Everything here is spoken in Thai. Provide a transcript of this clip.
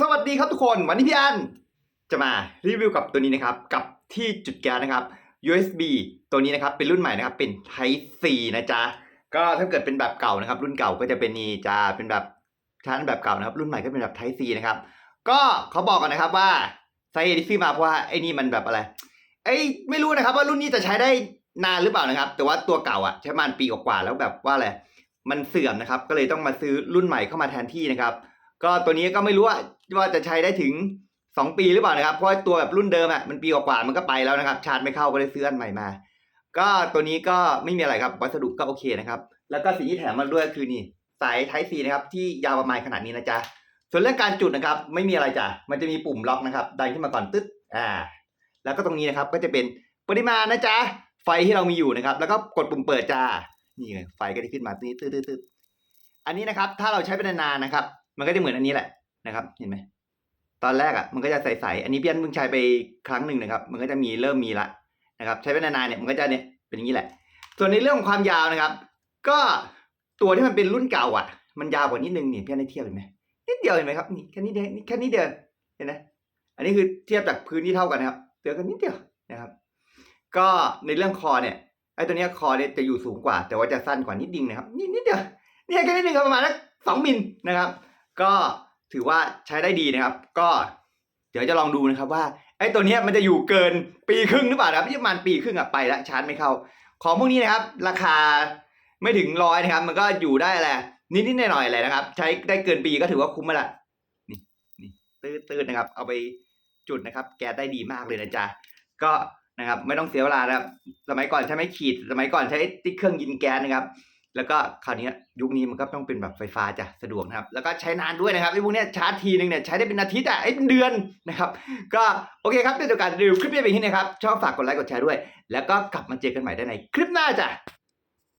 สวัสดีครับทุกคน วันนี้พี่อันจะมารีวิวกับตัวนี้นะครับกับที่จุดแก๊สนะครับ USB ตัวนี้นะครับเป็นรุ่นใหม่นะครับเป็น Type C นะจ๊ะก็ถ้าเกิดเป็นแบบเก่านะครับ รุ่นเก่าก็จะเป็นนี่จะเป็นแบบชั้นแบบเก่านะครับ รุ่นใหม่ก็เป็นแบบ Type C นะครับก็เขาบอกกันนะครับว่าสาเหตุที่ซื้อมาเพราะว่าไอ้นี่มันแบบอะไรไอ้ไม่รู้นะครับ ว่ารุ่นนี้จะใช้ได้นานหรือเปล่านะครับ แต่ว่าตัวเก่าอะใช้มาปีกว่าแล้วแบบว่าอะไรมันเสื่อมนะครับ ก็เลยต้องมาซื้อรุ่นใหม่เข้ามาแทนที่นะครับ ก็ตัวนี้ก็ไม่รู้ว่าว่าจะใช้ได้ถึง 2 ปีหรือเปล่านะครับ เพราะตัวแบบรุ่นเดิมอะมันปีกว่ามันก็ไปแล้วนะครับ ชาร์จไม่เข้าก็เลยซื้ออันใหม่มา ก็ตัวนี้ก็ไม่มีอะไรครับ วัสดุก็โอเคนะครับ แล้วก็สิ่งที่แถมมาด้วยคือนี่สายไทป์ซีนะครับที่ยาวประมาณขนาดนี้นะจ๊ะ ส่วนเรื่องการจุดนะครับ ไม่มีอะไรจ้ะ มันจะมีปุ่มล็อกนะครับดันขึ้นมาก่อนตึ๊ด อ่า แล้วก็ตรงนี้นะครับก็จะเป็นปริมาณนะจ๊ะ ไฟที่เรามีอยู่นะครับ แล้วก็กดปุ่มเปิดจ้า นี่ไงไฟก็จะขึ้นมาตึ๊ดตึ๊ดตึ๊ดตึ๊ดอันนี้นะครับ ถ้าเราใช้ไปนานๆนะครับ มันก็จะเหมือนอันนี้แหละนะครับ เห็นไหมตอนแรกอะมันก็จะใสๆอันนี้พี่อันเพิ่งใช้ไปครั้งหนึ่งนะครับ มันก็จะมีเริ่มมีละนะครับ ใช้ไปนานๆเนี่ยมันก็จะเนี่ยเป็นอย่างนี้แหละ ส่วนในเรื่องของความยาวนะครับ ก็ตัวที่มันเป็นรุ่นเก่าอะ มันยาวกว่านิดนึงนี่พี่อันได้เทียบเห็นไหมนิดเดียวเห็นไหมครับนี่แค่นี้เดียวนี่แค่นี้เดียวเห็นไหมอันนี้คือเทียบจากพื้นที่เท่ากันนะครับเดียวกันนิดเดียวนะครับ ก็ในเรื่องคอเนี่ยไอ้ตัวเนี้ยคอเนี่ยจะอยู่สูงกว่า แต่ว่าจะสั้นกว่านิดนึงนะครับนิดนิดเดียวนี่แค่นิดนึงประมาณสักสองมิลนะครับ ก็ถือว่าใช้ได้ดีนะครับ ก็เดี๋ยวจะลองดูนะครับว่าไอ้ตัวนี้มันจะอยู่เกินปีครึ่งหรือเปล่านะครับที่ประมาณปีครึ่งอะไปแล้วชาร์จไม่เข้า ของพวกนี้นะครับ ราคาไม่ถึงร้อยนะครับ มันก็อยู่ได้แหละนิดนิดๆหน่อยๆเลยนะครับ ใช้ได้เกินปีก็ถือว่าคุ้มมาละนี่นี่ตื้นๆนะครับ เอาไปจุดนะครับ แกได้ดีมากเลยนะจ๊ะก็นะครับ ไม่ต้องเสียเวลานะครับ สมัยก่อนใช้ไม้ขีด สมัยก่อนใช้ที่เครื่องยิงแก๊สนะครับ แล้วก็คราวนี้ยุคนี้มันก็ต้องเป็นแบบไฟฟ้าจ้ะสะดวกนะครับ แล้วก็ใช้นานด้วยนะครับไอ้พวกเนี้ยชาร์จทีนึงเนี่ยใช้ได้เป็นอาทิตย์อะไอ้เป็นเดือนนะครับ ก็โอเคครับเดี๋ยวการรีวิวคลิปนี้ไปที่นะครับชอบฝากกดไลค์กดแชร์ด้วย แล้วก็กลับมาเจอกันใหม่ได้ในคลิปหน้าจ้ะ